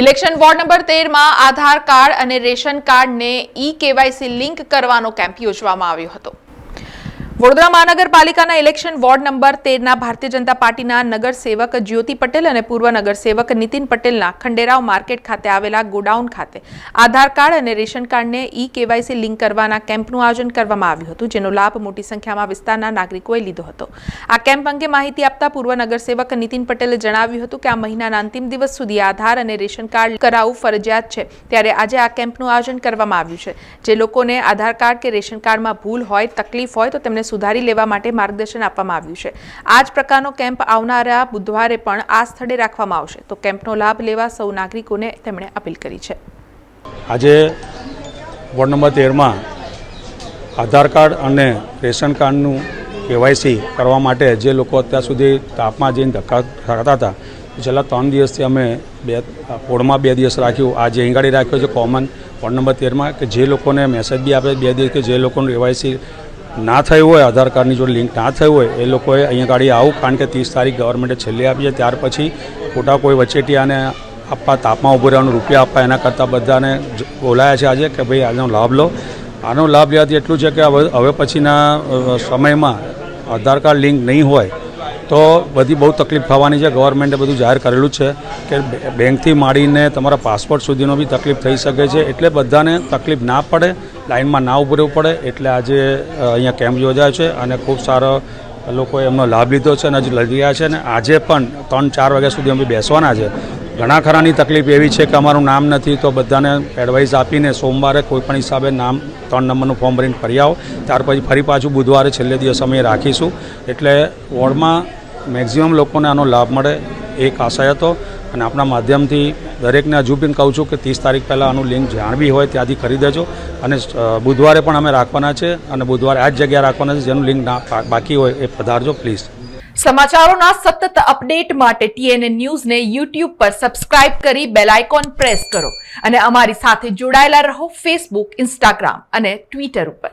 Election ward number તેરમાં Aadhaar card અને ration કાર્ડને ઈ કેવાયસી લિંક કરવાનો કેમ્પ યોજવામાં આવ્યો હતો. વડોદરા મહાનગરપાલિકાના election ward number તેરના Bharatiya Janata પાર્ટીના નગરસેવક જ્યોતિ પટેલ અને પૂર્વ નગરસેવક નીતિન પટેલના ખંડેરાવ માર્કેટ ખાતે આવેલા ગોડાઉન ખાતે આધાર કાર્ડ અને રેશન કાર્ડને ઈ કેવાયસી લિંક કરવાના કેમ્પનું આયોજન કરવામાં આવ્યું હતું, જેનો લાભ મોટી સંખ્યામાં વિસ્તારના નાગરિકોએ લીધો હતો. આ કેમ્પ અંગે માહિતી આપતા પૂર્વ નગરસેવક નીતિન પટેલે જણાવ્યું હતું કે આ મહિનાના અંતિમ દિવસ સુધી આધાર અને રેશન કાર્ડ કરાવવું ફરજિયાત છે. ત્યારે આજે આ કેમ્પનું આયોજન કરવામાં આવ્યું છે. જે લોકોને આધાર કાર્ડ કે રેશન કાર્ડમાં ભૂલ હોય, તકલીફ હોય, તો તેમને સુધારી લેવા માટે માર્ગદર્શન આપવામાં આવ્યું છે. આ જ પ્રકારનો કેમ્પ આવનારા બુધવારે પણ આ સ્થળે રાખવામાં આવશે. તો કેમ્પનો લાભ લેવા સૌ નાગરિકોને તેમણે અપીલ કરી છે. આજે વોર્ડ નંબર તેરમાં આધાર કાર્ડ અને રેશન કાર્ડનું કેવાયસી કરવા માટે જે લોકો અત્યાર સુધી તાપમાં જઈને ધક્કા ખાતા હતા, છેલ્લા ત્રણ દિવસથી અમે બે, પોળમાં બે દિવસ રાખ્યું. આજે ગાડી રાખ્યો છે કોમન વોર્ડ નંબર તેરમાં, કે જે લોકોને મેસેજ બી આપે, બે દિવસ કે જે લોકોનું કેવાયસી ના થયું હોય, આધાર કાર્ડની જોડે લિંક ના થયું હોય, એ લોકોએ અહીંયા ગાડી આવું, કારણ કે ત્રીસ તારીખ ગવર્મેન્ટે છેલ્લે આપી છે, ત્યાર પછી ખોટા કોઈ વચેટિયાને આપવા, તાપમાં ઊભું રહેવાનું, રૂપિયા આપવા, એના કરતાં બધાને બોલાયા છે આજે કે ભાઈ, આનો લાભ લો. આનો લાભ લેવાથી એટલું છે કે હવે પછીના સમયમાં આધાર કાર્ડ લિંક નહીં હોય તો બધી બહુ તકલીફ થવાની છે. ગવર્મેન્ટે બધું જાહેર કરેલું છે કે બેંકથી માંડીને તમારા પાસપોર્ટ સુધીનો બી તકલીફ થઈ શકે છે. એટલે બધાને તકલીફ ના પડે, લાઇનમાં ના ઉભરવું પડે. એટલે આજે અહીંયા કેમ્પ યોજાયો છે અને ખૂબ સારો લોકોએ એમનો લાભ લીધો છે અને હજુ લઈ રહ્યા છે. અને આજે પણ ત્રણ ચાર વાગ્યા સુધી અમે બેસવાના છે. ઘણા ખરાની તકલીફ એવી છે કે અમારું નામ નથી, તો બધાને એડવાઇસ આપીને સોમવારે કોઈ પણ હિસાબે નામ ત્રણ નંબરનું ફોર્મ ભરીને ફરી આવો. ત્યાર પછી ફરી પાછું બુધવારે છેલ્લે દિવસ અમે રાખીશું. એટલે વોર્ડમાં મેક્ઝિમમ લોકોને આનો લાભ મળે એક આશય હતો. અને આપણા માધ્યમથી દરેકને હજુ પણ કહું છું કે ત્રીસ તારીખ પહેલાં આનું લિંક જાણવી હોય ત્યાંથી કરી દેજો અને બુધવારે પણ અમે રાખવાના છે અને બુધવારે આ જ જગ્યાએ રાખવાના છે જેનું લિંક બાકી હોય એ પધારજો પ્લીઝ. સમાચારોના સતત અપડેટ માટે ટીએનએ ન્યૂઝને યુટ્યુબ પર સબસ્ક્રાઇબ કરી બેલ આઇકોન પ્રેસ કરો. અને અમારી સાથે જોડાયેલા રહો ફેસબુક, ઇન્સ્ટાગ્રામ અને ટ્વિટર ઉપર.